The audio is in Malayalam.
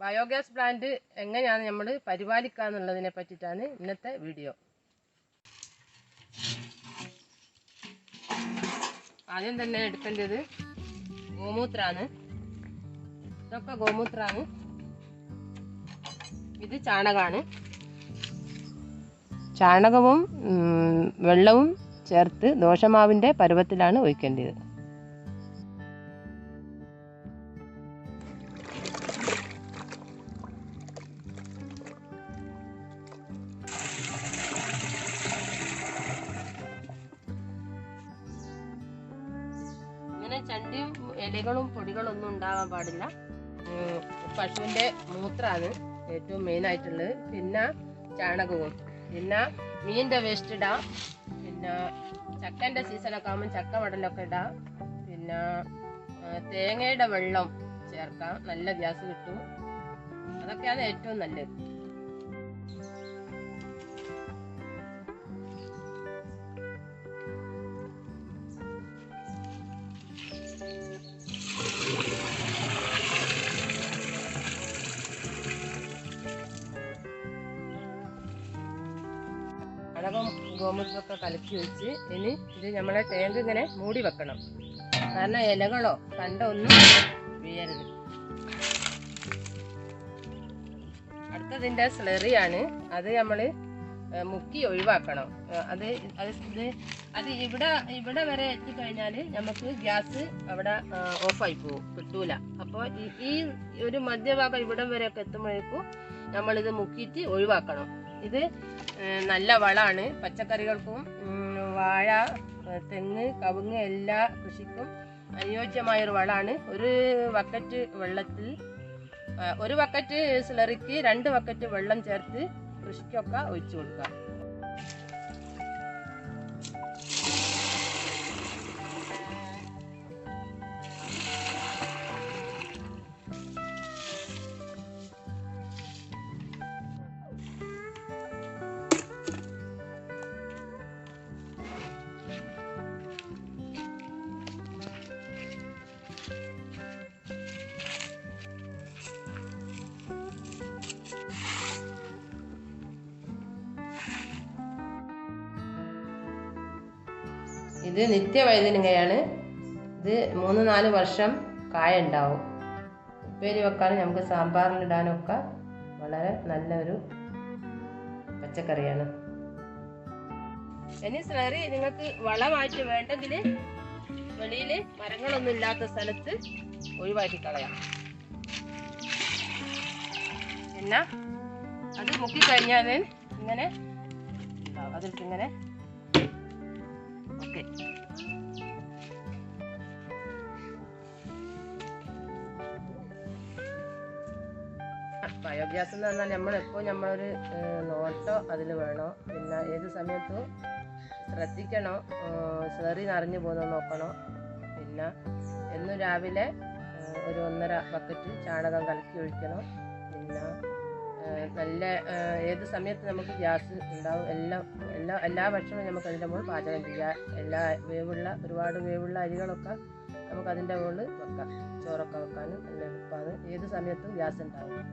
ബയോഗ്യാസ് പ്ലാന്റ് എങ്ങനെയാണ് നമ്മൾ പരിപാലിക്കുക എന്നുള്ളതിനെ പറ്റിയിട്ടാണ് ഇന്നത്തെ വീഡിയോ. ആദ്യം തന്നെ എടുക്കേണ്ടത് ഗോമൂത്രാണ്. ഇതൊക്കെ ഗോമൂത്രാണ്. ഇത് ചാണകമാണ് ചാണകവും വെള്ളവും ചേർത്ത് ദോശമാവിന്റെ പരുവത്തിലാണ് ഒഴിക്കേണ്ടത്. ഇങ്ങനെ ചണ്ടിയും ഇലകളും പൊടികളും ഒന്നും ഉണ്ടാവാൻ പാടില്ല. പശുവിന്റെ മൂത്രാണ് ഏറ്റവും മെയിൻ ആയിട്ടുള്ളത്. പിന്നെ ചാണകവും പിന്നെ മീനിന്റെ വേസ്റ്റ് ഇടാം പിന്നെ ചക്കന്റെ സീസണൊക്കെ ആകുമ്പോൾ ചക്ക വടലൊക്കെ ഇടാം പിന്നെ തേങ്ങയുടെ വെള്ളം ചേർക്കാം. നല്ല ഗ്യാസ് കിട്ടും. അതൊക്കെയാണ് ഏറ്റവും നല്ലത്. അടകം ഗോമൂത്രമൊക്കെ കലക്കി വെച്ച് ഇനി ഇത് നമ്മളെ ടാങ്ക് ഇങ്ങനെ മൂടി വെക്കണം. കാരണം ഇലകളോ കണ്ടോ ഒന്നും വീഴരുത്. അടുത്തതിന്റെ സ്ലെറിയാണ് അത് നമ്മൾ മുക്കി ഒഴിവാക്കണം. അത് അത് അത് ഇവിടെ ഇവിടെ വരെ എത്തിക്കഴിഞ്ഞാൽ നമുക്ക് ഗ്യാസ് അവിടെ ഓഫായി പോകും കിട്ടൂല. അപ്പോൾ ഈ ഒരു മധ്യഭാഗം ഇവിടം വരെയൊക്കെ എത്തുമ്പോഴേക്കും നമ്മളിത് മുക്കിയിട്ട് ഒഴിവാക്കണം. ഇത് നല്ല വളമാണ്. പച്ചക്കറികൾക്കും വാഴ തെങ്ങ് കവുങ്ങ് എല്ലാ കൃഷിക്കും അനുയോജ്യമായ ഒരു വളമാണ്. ഒരു ബക്കറ്റ് വെള്ളത്തിൽ ഒരു ബക്കറ്റ് സ്ലറിക്ക് രണ്ട് ബക്കറ്റ് വെള്ളം ചേർത്ത് കൃഷിക്കൊക്കെ ഒഴിച്ചു കൊടുക്കുക. ഇത് നിത്യവൈദ്യനികയാണ് ഇത് മൂന്ന് നാല് വർഷം കായ ഉണ്ടാവും ഉപ്പേരി വെക്കാനും നമുക്ക് സാമ്പാറിലിടാനൊക്കെ വളരെ നല്ലൊരു പച്ചക്കറിയാണ്. ഇനി സ്ലറി നിങ്ങൾക്ക് വളമായിട്ട് വേണ്ടെങ്കിൽ വെളിയിൽ മരങ്ങളൊന്നും ഇല്ലാത്ത സ്ഥലത്ത് ഒഴിവാക്കി കളയാം. എന്നാ? അത് മുക്കിക്കഴിഞ്ഞാൽ ഇങ്ങനെ ഉണ്ടാവും. അതിലേക്ക് ഇങ്ങനെ ഓക്കെ ബയോഗ്യാസ് എന്ന് പറഞ്ഞാൽ നമ്മളെപ്പോൾ നമ്മളൊരു നോട്ടോ അതിൽ വേണോ? പിന്നെ ഏത് സമയത്തും ശ്രദ്ധിക്കണോ? സെറി നിറഞ്ഞു പോകുന്നത് നോക്കണോ? പിന്നെ എന്നും രാവിലെ ഒരു ഒന്നര ബക്കറ്റ് ചാണകം കലക്കി ഒഴിക്കണം. നല്ല ഏത് സമയത്ത് നമുക്ക് ഗ്യാസ് ഉണ്ടാവും എല്ലാം എല്ലാ എല്ലാ ഭക്ഷണവും നമുക്ക് അതിന്റെ മുകളിൽ പാചകം ചെയ്യാം. എല്ലാ വേവുള്ള ഒരുപാട് വേവുള്ള അരികളൊക്കെ നമുക്ക് അതിന്റെ മുകളിൽ വെക്കാം. ചോറൊക്കെ വെക്കാനും നല്ല എളുപ്പമാണ് ഏത് സമയത്തും ഗ്യാസ് ഉണ്ടാവും.